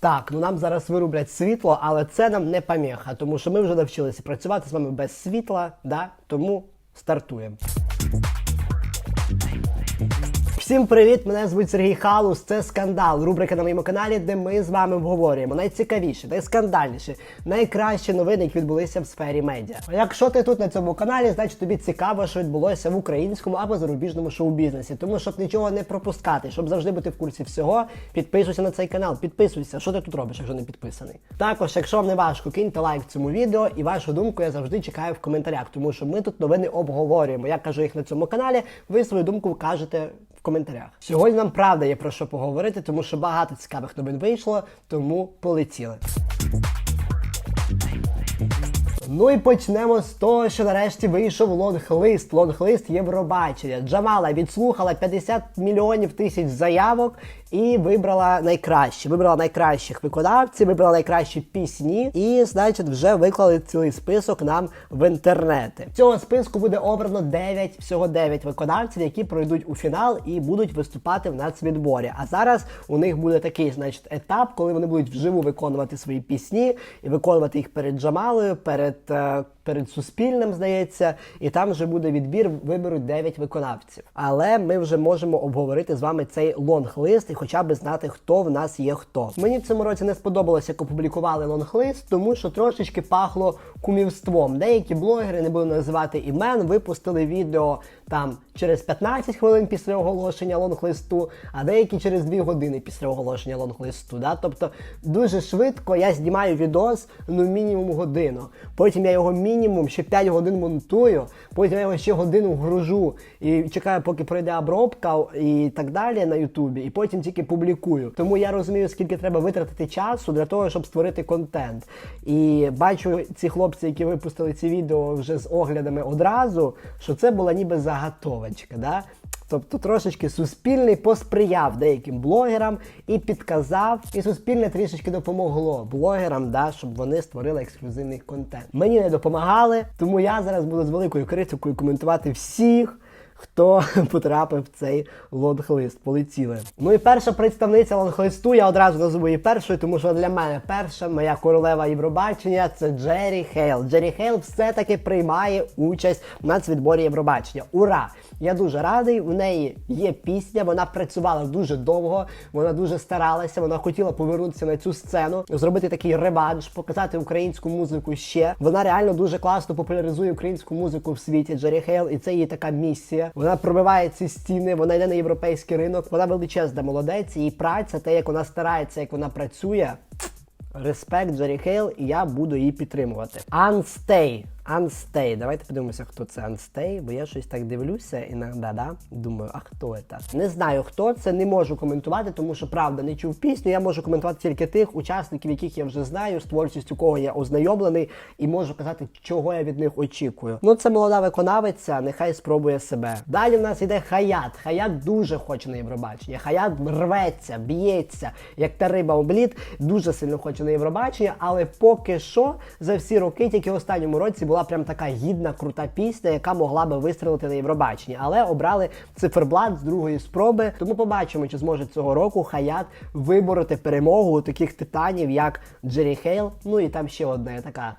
Так, ну нам зараз вирублять світло, але це нам не поміха, тому що ми вже навчилися працювати з вами без світла, да? тому стартуємо. Всім привіт! Мене звуть Сергій Халус. Це скандал. Рубрика на моєму каналі, де ми з вами обговорюємо найцікавіші, найскандальніші, найкращі новини, які відбулися в сфері медіа. А якщо ти тут на цьому каналі, значить тобі цікаво, що відбулося в українському або зарубіжному шоу-бізнесі. Тому щоб нічого не пропускати, щоб завжди бути в курсі всього, підписуйся на цей канал, підписуйся. Що ти тут робиш, якщо не підписаний? Також, якщо вам не важко, киньте лайк цьому відео і вашу думку я завжди чекаю в коментарях, тому що ми тут новини обговорюємо. Я кажу їх на цьому каналі. Ви свою думку кажете коментарях. Сьогодні нам правда є про що поговорити, тому що багато цікавих новин вийшло, тому полетіли. Ну і почнемо з того, що нарешті вийшов лонг-лист. Лонг-лист Євробачення. Джамала відслухала 50 мільйонів тисяч заявок і вибрала найкращі. Вибрала найкращих виконавців, вибрала найкращі пісні, і, значить, вже виклали цілий список нам в інтернети. Цього списку буде обрано 9, всього 9 виконавців, які пройдуть у фінал і будуть виступати в нацвідборі. А зараз у них буде такий, значить, етап, коли вони будуть вживу виконувати свої пісні і виконувати їх перед Джамалою, перед. Перед суспільним здається, і там вже буде відбір, виберуть 9 виконавців. Але ми вже можемо обговорити з вами цей лонг-лист і хоча б знати, хто в нас є хто. Мені в цьому році не сподобалося, як опублікували лонг-лист, тому що трошечки пахло кумівством. Деякі блогери, не буду називати імен, випустили відео там через 15 хвилин після оголошення лонг-листу, а деякі через 2 години після оголошення лонг-листу. Да? Тобто дуже швидко я знімаю відос ну мінімум годину. Потім я його мінімум ще 5 годин монтую, потім я його ще годину гружу і чекаю, поки пройде обробка і так далі на Ютубі, і потім тільки публікую. Тому я розумію, скільки треба витратити часу для того, щоб створити контент. І бачу ці хлопці, які випустили ці відео вже з оглядами одразу, що це була ніби заготовочка. Да? Тобто трошечки суспільний посприяв деяким блогерам і підказав, і суспільне трішечки допомогло блогерам, да, щоб вони створили ексклюзивний контент. Мені не допомагали, тому я зараз буду з великою критикою коментувати всіх. Хто потрапив в цей лонг-лист? Полетіли. Ну і перша представниця лонг-листу, я одразу назву її першою, тому що для мене перша моя королева Євробачення це Джері Хейл. Джері Хейл все-таки приймає участь в нацвідборі Євробачення. Ура! Я дуже радий. У неї є пісня. Вона працювала дуже довго, вона дуже старалася. Вона хотіла повернутися на цю сцену, зробити такий реванш, показати українську музику ще. Вона реально дуже класно популяризує українську музику в світі. Джері Хейл, і це її така місія. Вона пробиває ці стіни, вона йде на європейський ринок. Вона величезна молодець. Її праця, те, як вона старається, як вона працює. Респект Джері Хейл, і я буду її підтримувати. Unstay. Unstay. Давайте подивимося, хто це Unstay, бо я щось так дивлюся іноді, да? Думаю, а хто це? Не знаю, хто це, не можу коментувати, тому що правда не чув пісню. Я можу коментувати тільки тих учасників, яких я вже знаю, з творчістю кого я ознайомлений, і можу казати, чого я від них очікую. Ну, це молода виконавиця, нехай спробує себе. Далі в нас йде Хаят. Хаят дуже хоче на Євробачення. Хаят рветься, б'ється, як та риба обліт, дуже сильно хоче на Євробачення, але поки що за всі роки, тільки в останньому році була прям така гідна, крута пісня, яка могла би вистрелити на Євробаченні. Але обрали циферблат з другої спроби. Тому побачимо, чи зможе цього року Хаят вибороти перемогу у таких титанів, як Джері Хейл. Ну і там ще одна така.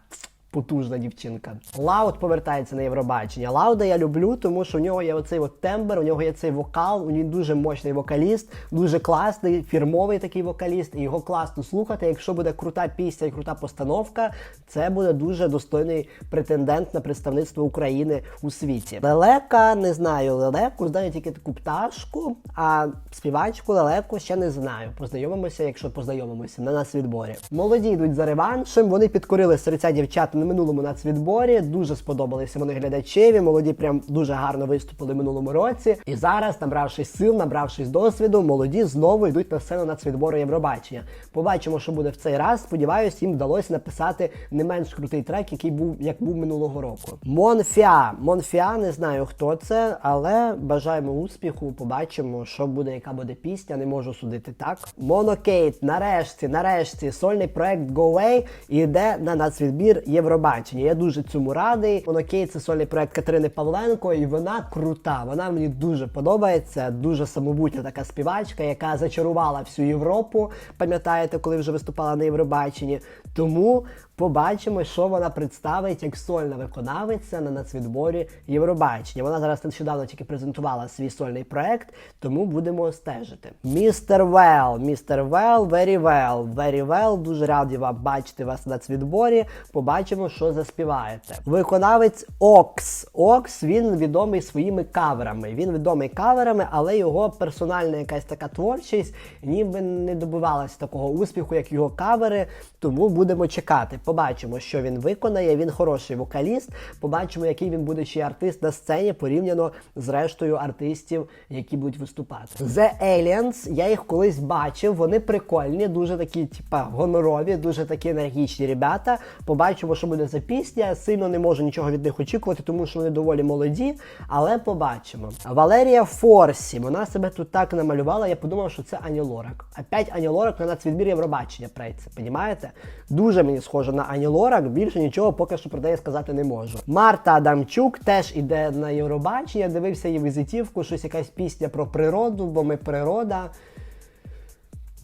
Потужна дівчинка. Лаут повертається на Євробачення. Лауда я люблю, тому що у нього є оцей от тембр, у нього є цей вокал, у нього дуже мощний вокаліст, дуже класний, фірмовий такий вокаліст, і його класно слухати. Якщо буде крута пісня і крута постановка, це буде дуже достойний претендент на представництво України у світі. Лелека не знаю, лелеку знаю тільки таку пташку, а співачку лелеку ще не знаю. Познайомимося, якщо познайомимося на нас відборі. Молоді йдуть за реваншем. Вони підкорили серця дівчат на минулому нацвідборі. Дуже сподобалися вони глядачеві. Молоді прям дуже гарно виступили в минулому році. І зараз, набравшись сил, набравшись досвіду, молоді знову йдуть на сцену нацвідбору Євробачення. Побачимо, що буде в цей раз. Сподіваюсь, їм вдалося написати не менш крутий трек, який був як був минулого року. Монфіа. Монфіа, не знаю хто це, але бажаємо успіху. Побачимо, що буде, яка буде пісня. Не можу судити так. Монокейт, нарешті, нарешті, сольний проект Go Away йде на нацвідбір Євробачення. Євробачення. Я дуже цьому радий. Монокей це сольний проект Катерини Павленко, і вона крута. Вона мені дуже подобається. Дуже самобутня така співачка, яка зачарувала всю Європу. Пам'ятаєте, коли вже виступала на Євробаченні. Тому побачимо, що вона представить як сольна виконавиця на нацвідборі Євробачення. Вона зараз нещодавно тільки презентувала свій сольний проект, тому будемо стежити. Містер Вел, містер Вел, very well, very well. Дуже раді вам бачити вас на нацвідборі. Побачимо, що заспіваєте. Виконавець Окс. Окс він відомий своїми каверами. Він відомий каверами, але його персональна якась така творчість ніби не добивалася такого успіху, як його кавери. Тому будемо чекати. Побачимо, що він виконає. Він хороший вокаліст. Побачимо, який він буде ще артист на сцені порівняно з рештою артистів, які будуть виступати. The Aliens, я їх колись бачив. Вони прикольні, дуже такі, типа, гонорові, дуже такі енергічні ребята. Побачимо, що буде за пісня. Сильно не можу нічого від них очікувати, тому що вони доволі молоді, але побачимо. Валерія Форсі, вона себе тут так намалювала. Я подумав, що це Ані Лорак. Опять Ані Лорак на нацвідбір Євробачення преться. Понімаєте? Дуже мені схоже на Ані Лорак. Більше нічого поки що про неї сказати не можу. Марта Адамчук теж іде на Євробачення. Дивився її візитівку, щось якась пісня про природу, бо ми природа.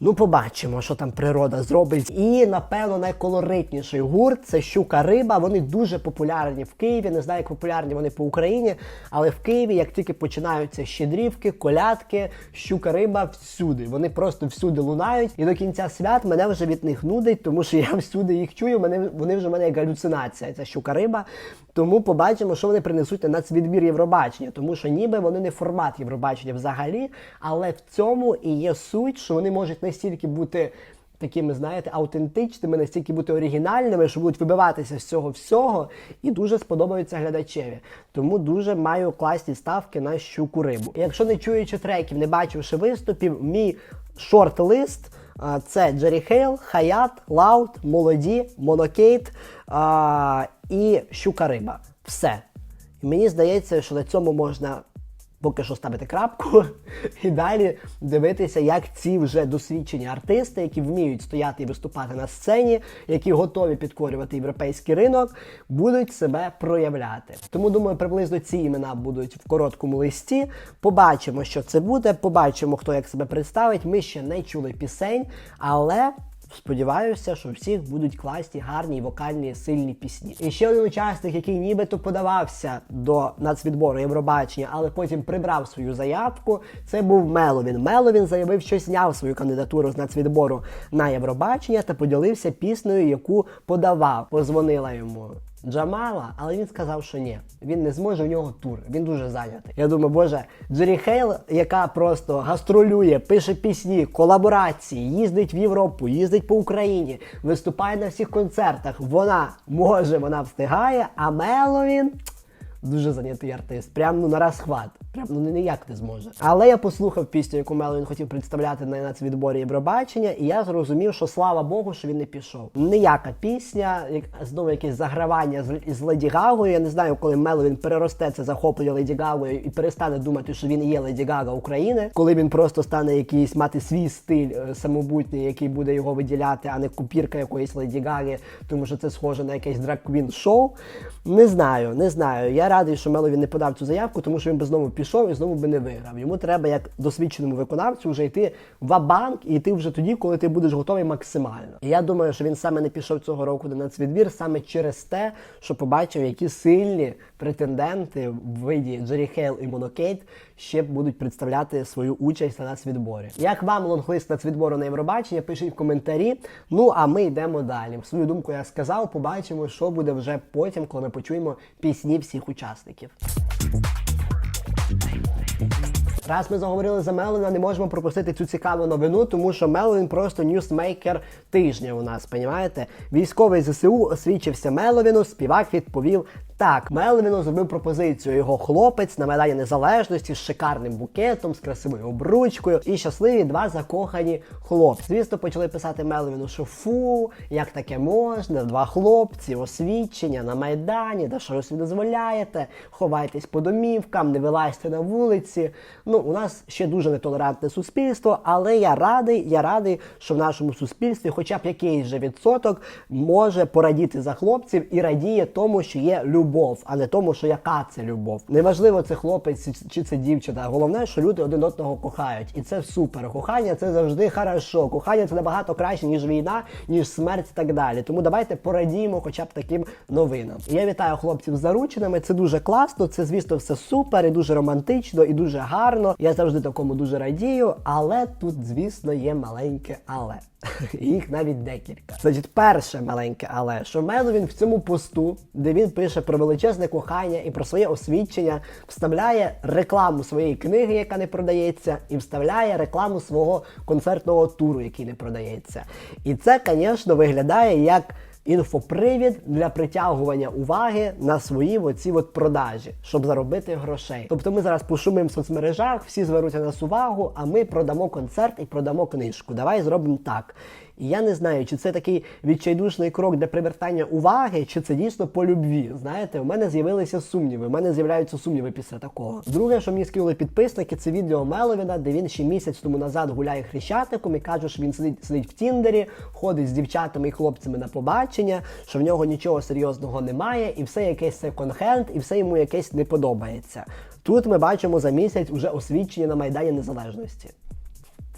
Ну, побачимо, що там природа зробить. І, напевно, найколоритніший гурт це щука риба. Вони дуже популярні в Києві. Не знаю, як популярні вони по Україні, але в Києві, як тільки починаються щедрівки, колядки, щука риба всюди. Вони просто всюди лунають. І до кінця свят мене вже від них нудить, тому що я всюди їх чую. Мене вони вже в мене як галюцинація. Ця щука риба. Тому побачимо, що вони принесуть на нацвідбір Євробачення, тому що ніби вони не формат Євробачення взагалі, але в цьому і є суть, що вони можуть настільки бути такими, знаєте, аутентичними, настільки бути оригінальними, що будуть вибиватися з цього всього, і дуже сподобаються глядачеві. Тому дуже маю класні ставки на щуку рибу. Якщо не чуючи треків, не бачивши виступів, мій шорт-лист. Це Джері Хейл, Хаят, Лаут, Молоді, Монокейт і Щука Риба. Все. І мені здається, що на цьому можна поки що ставити крапку і далі дивитися, як ці вже досвідчені артисти, які вміють стояти і виступати на сцені, які готові підкорювати європейський ринок, будуть себе проявляти. Тому думаю, приблизно ці імена будуть в короткому листі. Побачимо, що це буде. Побачимо, хто як себе представить. Ми ще не чули пісень, але. Сподіваюся, що всіх будуть класні, гарні, вокальні, сильні пісні. І ще один учасник, який нібито подавався до нацвідбору Євробачення, але потім прибрав свою заявку. Це був Меловін. Меловін заявив, що зняв свою кандидатуру з нацвідбору на Євробачення та поділився піснею, яку подавав. Позвонила йому. Джамала, але він сказав, що ні, він не зможе у нього тур. Він дуже зайнятий. Я думаю, боже, Джері Хейл, яка просто гастролює, пише пісні, колаборації, їздить в Європу, їздить по Україні, виступає на всіх концертах. Вона може, вона встигає, а Меловін дуже зайнятий артист. Прям ну на розхват. Прям ну ніяк не зможе. Але я послухав пісню, яку Меловін хотів представляти на нацвідборі Євробачення, і я зрозумів, що слава Богу, що він не пішов. Ніяка пісня, як знову якесь загравання з, з Леді Гагою. Я не знаю, коли Меловін переросте це захоплення Леді Гагою і перестане думати, що він є Леді Гага України, коли він просто стане якийсь мати свій стиль е, самобутній, який буде його виділяти, а не купірка якоїсь Леді Гаги, тому що це схоже на якесь драг-квін шоу. Не знаю, не знаю. Я радий, що Мелові не подав цю заявку, тому що він би знову пішов і знову би не виграв. Йому треба, як досвідченому виконавцю, вже йти в банк і йти вже тоді, коли ти будеш готовий максимально. І я думаю, що він саме не пішов цього року до нацвідбір саме через те, що побачив, які сильні претенденти в виді Джері Хейл і Монокейт ще будуть представляти свою участь на нацвідборі. Як вам лонглист нацвідбору на Євробачення? Пишіть в коментарі. Ну а ми йдемо далі. Свою думку я сказав. Побачимо, що буде вже потім, коли ми почуємо пісні всіх учасників. Раз ми заговорили за Мелвіна, не можемо пропустити цю цікаву новину, тому що Мелвін просто ньюсмейкер тижня у нас, понімаєте? Військовий ЗСУ освічився Меловіну, співак відповів Так, Мелвіну зробив пропозицію його хлопець на Майдані Незалежності з шикарним букетом, з красивою обручкою і щасливі два закохані хлопці. Звісно, почали писати Мелвіну, що фу, як таке можна? Два хлопці, освідчення на Майдані, да що ви собі дозволяєте, ховайтесь по домівкам, не вилазьте на вулиці. Ну, у нас ще дуже нетолерантне суспільство, але я радий, я радий, що в нашому суспільстві, хоча б якийсь же відсоток, може порадіти за хлопців і радіє тому, що є любов, а не тому, що яка це любов. Неважливо, це хлопець чи це дівчина. Головне, що люди один одного кохають, і це супер. Кохання це завжди хорошо. Кохання це набагато краще, ніж війна, ніж смерть і так далі. Тому давайте порадіємо, хоча б таким новинам. І я вітаю хлопців з зарученими. Це дуже класно. Це, звісно, все супер і дуже романтично, і дуже гарно. Я завжди такому дуже радію. Але тут, звісно, є маленьке але. Їх навіть декілька. Значить, перше маленьке але, що Меловін в цьому посту, де він пише про величезне кохання і про своє освідчення, вставляє рекламу своєї книги, яка не продається, і вставляє рекламу свого концертного туру, який не продається. І це, звісно, виглядає як. Інфопривід для притягування уваги на свої оці от продажі, щоб заробити грошей. Тобто ми зараз пошумимо в соцмережах, всі звернуться на нас увагу, а ми продамо концерт і продамо книжку. Давай зробимо так. І я не знаю, чи це такий відчайдушний крок для привертання уваги, чи це дійсно по любві. Знаєте, у мене з'явилися сумніви. У мене з'являються сумніви після такого. Друге, що мені скинули підписники, це відео Меловіна, де він ще місяць тому назад гуляє хрещатиком і каже, що він сидить, сидить в Тіндері, ходить з дівчатами і хлопцями на побачення, що в нього нічого серйозного немає, і все якесь секонд-хенд, і все йому якесь не подобається. Тут ми бачимо за місяць уже освідчення на Майдані Незалежності.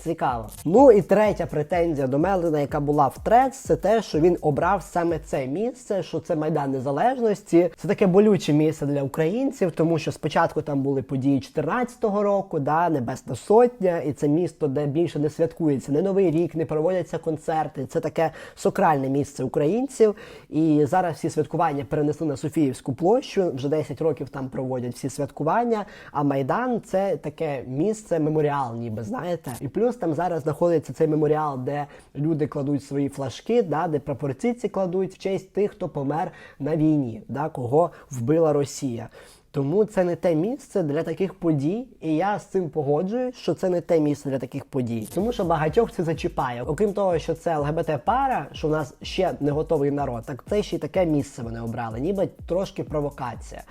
Цікаво. Ну і третя претензія до Мелина, яка була в трец, це те, що він обрав саме це місце, що це Майдан Незалежності. Це таке болюче місце для українців, тому що спочатку там були події 14-го року, да, Небесна Сотня, і це місто, де більше не святкується не Новий рік, не проводяться концерти. Це таке сакральне місце українців. І зараз всі святкування перенесли на Софіївську площу. Вже 10 років там проводять всі святкування. А Майдан це таке місце меморіал, ніби знаєте. І плюс там зараз знаходиться цей меморіал, де люди кладуть свої флажки, да, де прапорциці кладуть в честь тих, хто помер на війні, да, кого вбила Росія. Тому це не те місце для таких подій, і я з цим погоджуюсь, що це не те місце для таких подій. Тому що багатьох це зачіпає. Окрім того, що це ЛГБТ-пара, що в нас ще не готовий народ, так це ще й таке місце вони обрали, ніби трошки провокація.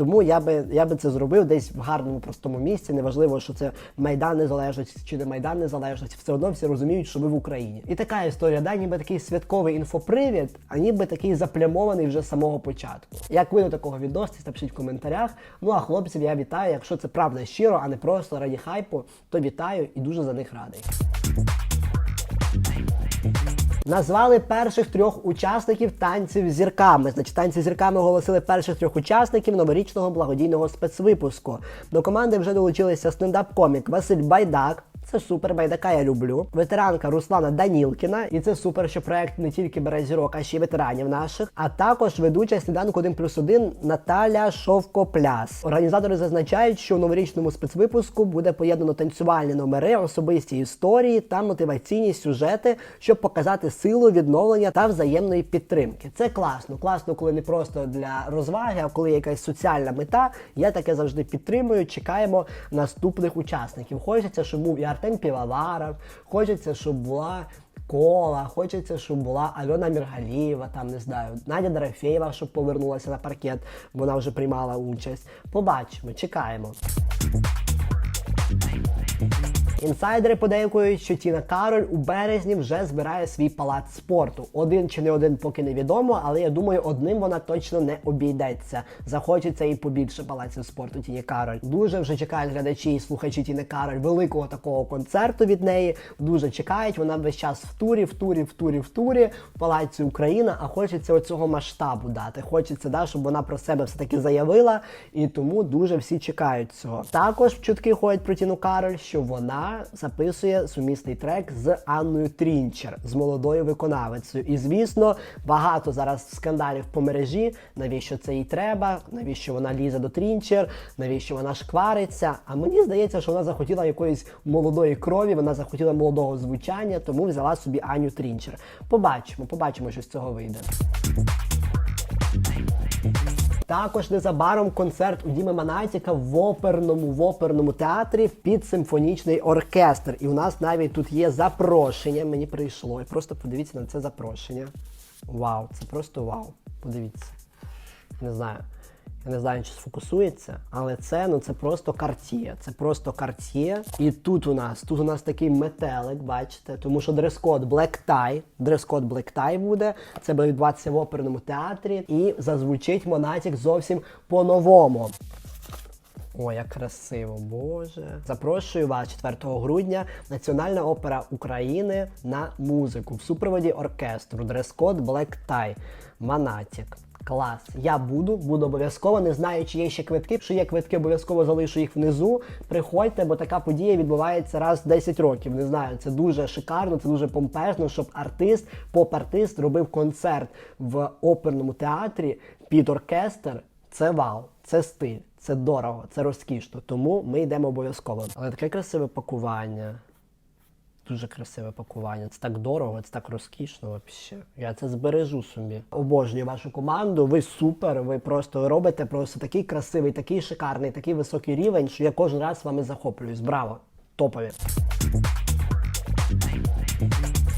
Тому я би я би це зробив десь в гарному простому місці. Неважливо, що це Майдан Незалежності чи не Майдан Незалежності, все одно всі розуміють, що ви в Україні. І така історія, да, ніби такий святковий інфопривід, а ніби такий заплямований вже з самого початку. Як ви до такого відноситесь, напишіть в коментарях. Ну а хлопців я вітаю. Якщо це правда щиро, а не просто раді хайпу, то вітаю і дуже за них радий. Назвали перших трьох учасників танців зірками. Значить, танці зірками оголосили перших трьох учасників новорічного благодійного спецвипуску. До команди вже долучилися стендап-комік Василь Байдак. Це супер байдака, я люблю. Ветеранка Руслана Данілкіна, і це супер, що проект не тільки бере зірок, а ще й ветеранів наших. А також ведуча сніданку 1 плюс 1 Наталя Шовкопляс. Організатори зазначають, що в новорічному спецвипуску буде поєднано танцювальні номери, особисті історії та мотиваційні сюжети, щоб показати силу відновлення та взаємної підтримки. Це класно. Класно, коли не просто для розваги, а коли є якась соціальна мета. Я таке завжди підтримую. Чекаємо наступних учасників. Хочеться, щоб був і Артем Півоваров, хочеться, щоб була. Кола, хочеться, щоб була Альона Міргалієва, там не знаю, Надя Дорофєєва, щоб повернулася на паркет, вона вже приймала участь. Побачимо, чекаємо. Інсайдери подейкують, що Тіна Кароль у березні вже збирає свій палац спорту. Один чи не один, поки невідомо, але я думаю, одним вона точно не обійдеться. Захочеться і побільше палаців спорту Тіні Кароль. Дуже вже чекають глядачі і слухачі Тіни Кароль великого такого концерту від неї. Дуже чекають. Вона весь час в турі, в турі, в турі, в турі, в палаці Україна. А хочеться оцього масштабу дати. Хочеться, да, щоб вона про себе все таки заявила, і тому дуже всі чекають цього. Також чутки ходять про Тіну Кароль, що вона записує сумісний трек з Анною Трінчер, з молодою виконавицею. І звісно, багато зараз скандалів по мережі. Навіщо це їй треба? Навіщо вона лізе до Трінчер? Навіщо вона шквариться? А мені здається, що вона захотіла якоїсь молодої крові, вона захотіла молодого звучання, тому взяла собі Аню Трінчер. Побачимо, побачимо, що з цього вийде. Також незабаром концерт у Діми Манатіка в оперному в оперному театрі під симфонічний оркестр. І у нас навіть тут є запрошення. Мені прийшло. І просто подивіться на це запрошення. Вау, це просто вау. Подивіться. Не знаю. Не знаю, чи сфокусується, але це ну це просто карт'є. Це просто карт'є. І тут у нас тут у нас такий метелик, бачите, тому що дрес-код Black Tie, дрес-код Black Tie буде. Це буде відбуватися в оперному театрі, і зазвучить Монатік зовсім по-новому. О, як красиво, Боже. Запрошую вас 4 грудня Національна опера України на музику в супроводі оркестру. Дрес-код Black Tie. Манатік. Клас. Я буду, буду обов'язково. Не знаю, чи є ще квитки. Якщо є квитки, обов'язково залишу їх внизу. Приходьте, бо така подія відбувається раз в 10 років. Не знаю, це дуже шикарно, це дуже помпезно, щоб артист, поп-артист робив концерт в оперному театрі під оркестр. Це вау, це стиль, це дорого, це розкішно. Тому ми йдемо обов'язково. Але таке красиве пакування. Дуже красиве пакування. Це так дорого, це так розкішно взагалі. Я це збережу собі. Обожнюю вашу команду. Ви супер. Ви просто робите просто такий красивий, такий шикарний, такий високий рівень, що я кожен раз вами захоплююсь. Браво! Топові!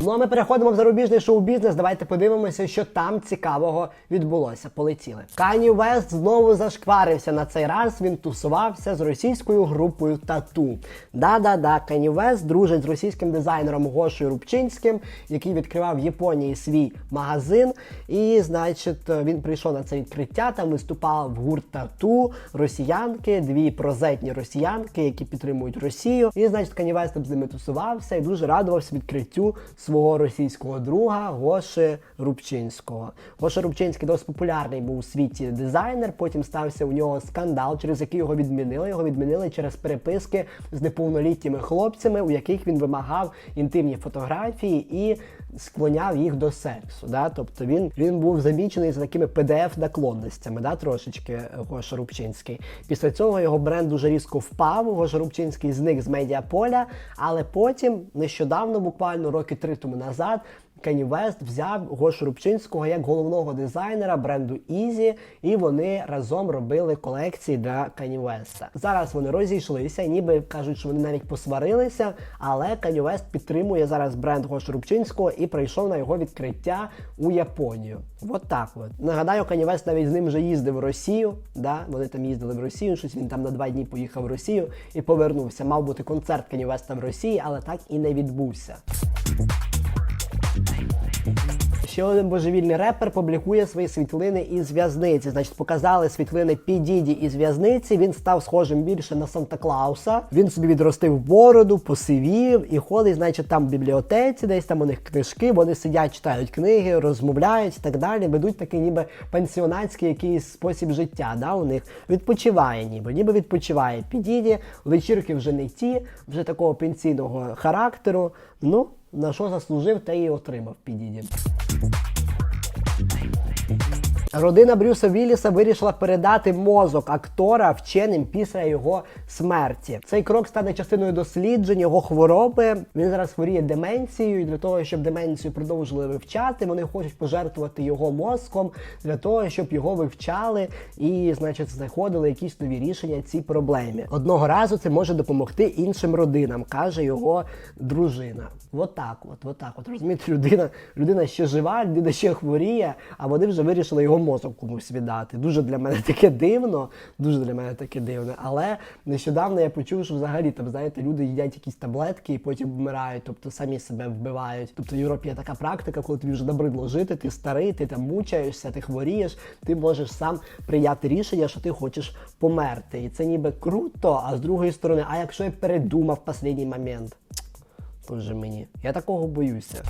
Ну а ми переходимо в зарубіжний шоу-бізнес. Давайте подивимося, що там цікавого відбулося. Полетіли. Кані Вест знову зашкварився на цей раз. Він тусувався з російською групою Тату. Да-да-да, Кані Вест дружить з російським дизайнером Гошою Рубчинським, який відкривав в Японії свій магазин. І, значить, він прийшов на це відкриття. Там виступав в гурт Тату, росіянки, дві прозетні росіянки, які підтримують Росію. І, значить, Кані Вест там з ними тусувався і дуже радувався відкриттю свого російського друга Гоши Рубчинського. Гоша Рубчинський досить популярний був у світі дизайнер. Потім стався у нього скандал, через який його відмінили. Його відмінили через переписки з неповнолітніми хлопцями, у яких він вимагав інтимні фотографії і склоняв їх до сексу. Да? Тобто він, він був замічений за такими PDF-наклонностями, да? трошечки Гоша Рубчинський. Після цього його бренд дуже різко впав. Гоша Рубчинський зник з медіаполя, але потім, нещодавно, буквально роки три тому назад, Кені Вест взяв Гошу Рубчинського як головного дизайнера бренду Easy, і вони разом робили колекції для Кені Веста. Зараз вони розійшлися, ніби кажуть, що вони навіть посварилися, але Кені Вест підтримує зараз бренд Гоші Рубчинського і прийшов на його відкриття у Японію. От так от. Нагадаю, Кені Вест навіть з ним вже їздив в Росію. Да? Вони там їздили в Росію, щось він там на два дні поїхав в Росію і повернувся. Мав бути концерт Кені Веста в Росії, але так і не відбувся. Ще один божевільний репер публікує свої світлини із в'язниці. Значить, показали світлини Підіді із в'язниці. Він став схожим більше на Санта Клауса. Він собі відростив бороду, посивів і ходить, значить, там в бібліотеці, десь там у них книжки. Вони сидять, читають книги, розмовляють і так далі. Ведуть такий, ніби пансіонатський якийсь спосіб життя. Да, у них відпочиває, ніби, ніби відпочиває. Підіді, вечірки вже не ті, вже такого пенсійного характеру. Ну. На що заслужив, те і отримав Підіді. people. Родина Брюса Вілліса вирішила передати мозок актора вченим після його смерті. Цей крок стане частиною досліджень його хвороби. Він зараз хворіє деменцією, і для того, щоб деменцію продовжили вивчати, вони хочуть пожертвувати його мозком для того, щоб його вивчали і, значить, знаходили якісь нові рішення цій проблемі. Одного разу це може допомогти іншим родинам, каже його дружина. От так, от, от так. От розумієте, людина, людина ще жива, людина ще хворіє, а вони вже вирішили його мозок комусь віддати. Дуже для мене таке дивно, дуже для мене таке дивно. Але нещодавно я почув, що взагалі там, знаєте, люди їдять якісь таблетки і потім вмирають, тобто самі себе вбивають. Тобто в Європі є така практика, коли тобі вже набридло жити, ти старий, ти там мучаєшся, ти хворієш, ти можеш сам прийняти рішення, що ти хочеш померти. І це ніби круто, а з другої сторони, а якщо я передумав в останній момент? Тоже мені. Я такого боюся.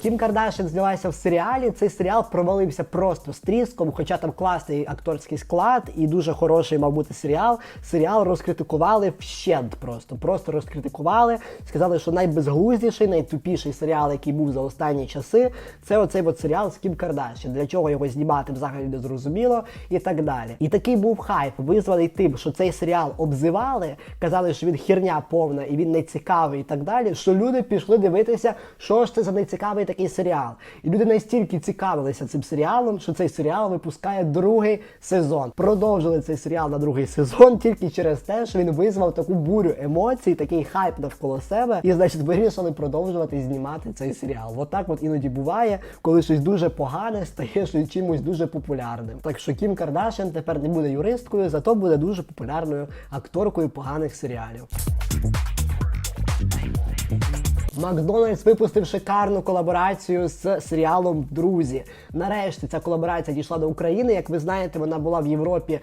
Кім Кардашин знялася в серіалі. Цей серіал провалився просто з тріском, хоча там класний акторський склад і дуже хороший мав бути серіал. Серіал розкритикували вщент просто. Просто розкритикували. Сказали, що найбезглуздіший, найтупіший серіал, який був за останні часи, це оцей от серіал з Кім Кардашин. Для чого його знімати взагалі не зрозуміло і так далі. І такий був хайп, визваний тим, що цей серіал обзивали, казали, що він херня повна і він не цікавий і так далі. Що люди пішли дивитися, що ж це за нецікавий такий серіал. І люди настільки цікавилися цим серіалом, що цей серіал випускає другий сезон. Продовжили цей серіал на другий сезон тільки через те, що він визвав таку бурю емоцій, такий хайп навколо себе, і значить вирішили продовжувати знімати цей серіал. От так от іноді буває, коли щось дуже погане стає щось чимось дуже популярним. Так що Кім Кардашян тепер не буде юристкою, зато буде дуже популярною акторкою поганих серіалів. Макдональдс випустив шикарну колаборацію з серіалом Друзі. Нарешті ця колаборація дійшла до України. Як ви знаєте, вона була в Європі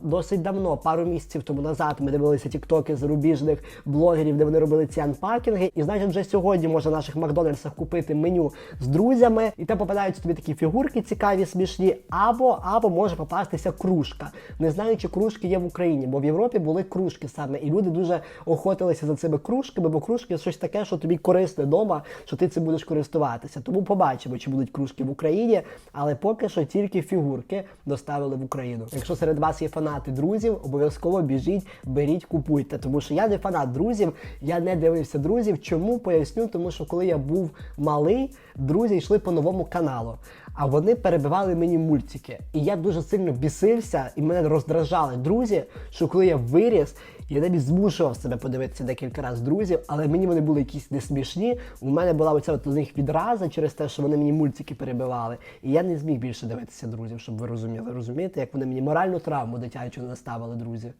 досить давно, пару місяців тому назад. Ми дивилися тіктоки зарубіжних блогерів, де вони робили ці анпакінги. І значить, вже сьогодні можна в наших Макдональдсах купити меню з друзями, і там попадаються тобі такі фігурки цікаві, смішні, або або може попастися кружка. Не знаю, чи кружки є в Україні, бо в Європі були кружки саме, і люди дуже охотилися за цими кружками, бо кружки щось таке, що тобі корисне вдома, що ти цим будеш користуватися. Тому побачимо, чи будуть кружки в Україні, але поки що тільки фігурки доставили в Україну. Якщо серед вас є фанати друзів, обов'язково біжіть, беріть, купуйте. Тому що я не фанат друзів, я не дивився друзів. Чому поясню? Тому що коли я був малий, друзі йшли по новому каналу. А вони перебивали мені мультики. І я дуже сильно бісився, і мене роздражали друзі, що коли я виріс, я навіть змушував себе подивитися декілька разів друзів, але мені вони були якісь не смішні. У мене була оця от з них відраза через те, що вони мені мультики перебивали. І я не зміг більше дивитися друзів, щоб ви розуміли. Розумієте, як вони мені моральну травму дитячу наставили, друзі.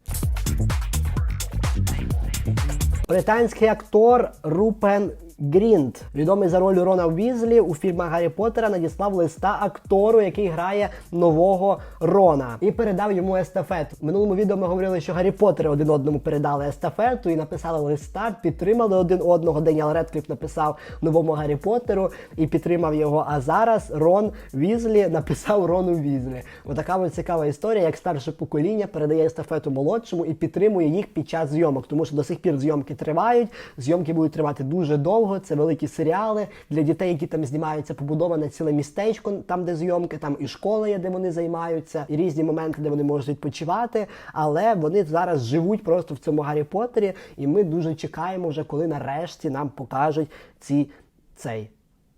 Британський актор Рупен Грінт, відомий за роль Рона Візлі у фільмах Гаррі Поттера, надіслав листа актору, який грає нового Рона, і передав йому естафету. В минулому відео ми говорили, що Гаррі Поттери один одному передали естафету і написали листа, підтримали один одного. Деніел Редкліф написав новому Гаррі Поттеру і підтримав його. А зараз Рон Візлі написав Рону Візлі. Отака ось цікава історія, як старше покоління передає естафету молодшому і підтримує їх під час зйомок, тому що до сих пір зйомки тривають. Зйомки будуть тривати дуже довго. Це великі серіали для дітей, які там знімаються, побудоване ціле містечко, там де зйомки, там і школа є, де вони займаються, і різні моменти, де вони можуть відпочивати. Але вони зараз живуть просто в цьому Гаррі Поттері, і ми дуже чекаємо вже, коли нарешті нам покажуть ці цей.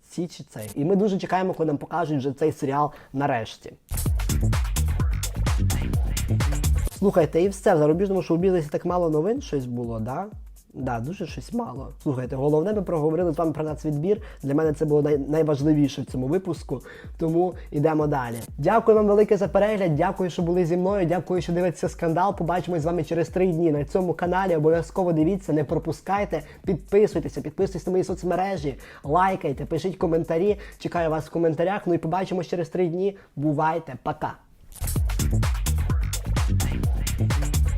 Ці чи цей. І ми дуже чекаємо, коли нам покажуть вже цей серіал нарешті. Слухайте, і все. В зарубіжному шоу-бізнесі так мало новин щось було, да? Да, дуже щось мало. Слухайте, головне, ми проговорили з вами про нацвідбір. Для мене це було най- найважливіше в цьому випуску. Тому йдемо далі. Дякую вам велике за перегляд. Дякую, що були зі мною. Дякую, що дивитеся скандал. Побачимось з вами через три дні на цьому каналі. Обов'язково дивіться, не пропускайте, підписуйтеся, підписуйтесь на мої соцмережі, лайкайте, пишіть коментарі. Чекаю вас в коментарях. Ну і побачимось через три дні. Бувайте, пока!